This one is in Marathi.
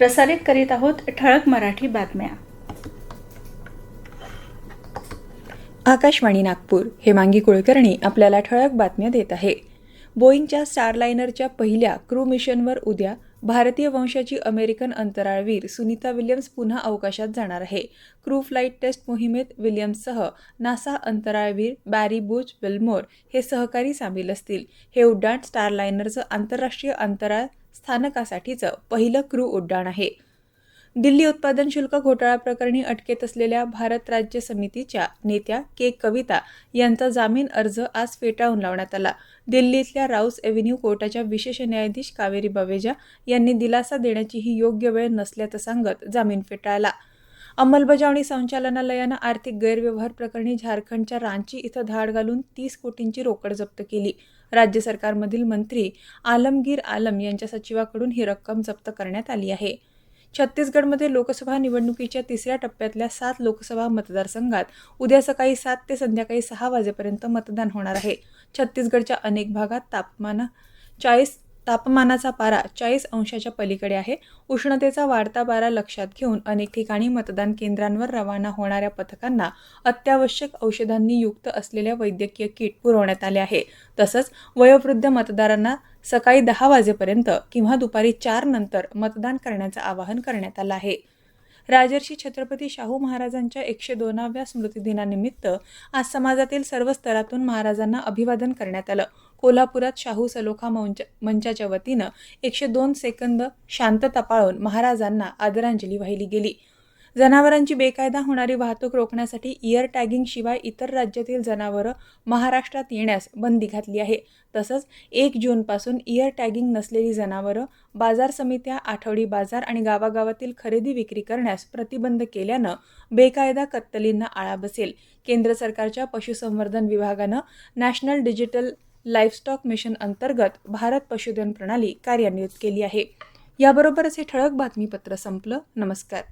प्रसारित करीत आहोत ठळक मराठी बातम्या. आकाशवाणी नागपूर हेमांगी कुलकर्णी आपल्याला ठळक बातम्या देत आहे. बोईंगच्या स्टारलायनरच्या पहिल्या क्रू मिशनवर उद्या भारतीय वंशाची अमेरिकन अंतराळवीर सुनीता विल्यम्स पुन्हा अवकाशात जाणार आहे. क्रू फ्लाईट टेस्ट मोहिमेत विल्यम्ससह नासा अंतराळवीर बॅरी बुच विल्मोर हे सहकारी सामील असतील. हे उड्डाण स्टारलायनरचं आंतरराष्ट्रीय अंतराळ स्थानकासाठीचं पहिलं क्रू उड्डाण आहे. दिल्ली उत्पादन शुल्क घोटाळा प्रकरणी अटकेत असलेल्या भारत राज्य समितीच्या नेत्या के कविता यांचा जामीन अर्ज आज फेटाळून लावण्यात आला. दिल्लीतल्या राऊस एव्हेन्यू कोर्टाच्या विशेष न्यायाधीश कावेरी बवेजा यांनी दिलासा देण्याची ही योग्य वेळ नसल्याचं सांगत जामीन फेटाळला. अंमलबजावणी संचालनालयानं आर्थिक गैरव्यवहार प्रकरणी झारखंडच्या रांची इथं धाड घालून तीस कोटींची रोकड जप्त केली. राज्य सरकारमधील मंत्री आलमगीर आलम यांच्या सचिवाकडून ही रक्कम जप्त करण्यात आली आहे. छत्तीसगडमध्ये लोकसभा निवडणुकीच्या तिसऱ्या टप्प्यातल्या सात लोकसभा मतदारसंघात उद्या सकाळी सात ते संध्याकाळी सहा वाजेपर्यंत मतदान होणार आहे. छत्तीसगडच्या अनेक भागात तापमान चाळीस तापमानाचा पारा चाळीस अंशाच्या पलीकडे आहे. उष्णतेचा वाढता पारा लक्षात घेऊन अनेक ठिकाणी मतदान केंद्रांवर रवाना होणाऱ्या पथकांना अत्यावश्यक औषधांनी युक्त असलेल्या वैद्यकीय किट पुरवण्यात आले आहे. तसंच वयोवृद्ध मतदारांना सकाळी दहा वाजेपर्यंत किंवा दुपारी चार नंतर मतदान करण्याचं आवाहन करण्यात आलं आहे. राजर्षी छत्रपती शाहू महाराजांच्या एकशे दोनाव्या स्मृतिदिनानिमित्त आज समाजातील सर्व स्तरातून महाराजांना अभिवादन करण्यात आलं. कोल्हापुरात शाहू सलोखा मंच मंचाच्या वतीनं एकशे दोन सेकंद शांतता पाळून महाराजांना आदरांजली वाहिली गेली. जनावरांची बेकायदा होणारी वाहतूक रोखण्यासाठी इयर टॅगिंग शिवाय इतर राज्यातील जनावरं महाराष्ट्रात येण्यास बंदी घातली आहे. तसंच एक जूनपासून इयर टॅगिंग नसलेली जनावरं बाजार समित्या आठवडी बाजार आणि गावागावातील खरेदी विक्री करण्यास प्रतिबंध केल्यानं बेकायदा कत्तलींना आळा बसेल. केंद्र सरकारच्या पशुसंवर्धन विभागानं नॅशनल डिजिटल लाईफस्टॉक मिशन अंतर्गत भारत पशुधन प्रणाली कार्यान्वित केली आहे. याबरोबरच हे ठळक बातमीपत्र संपलं. नमस्कार.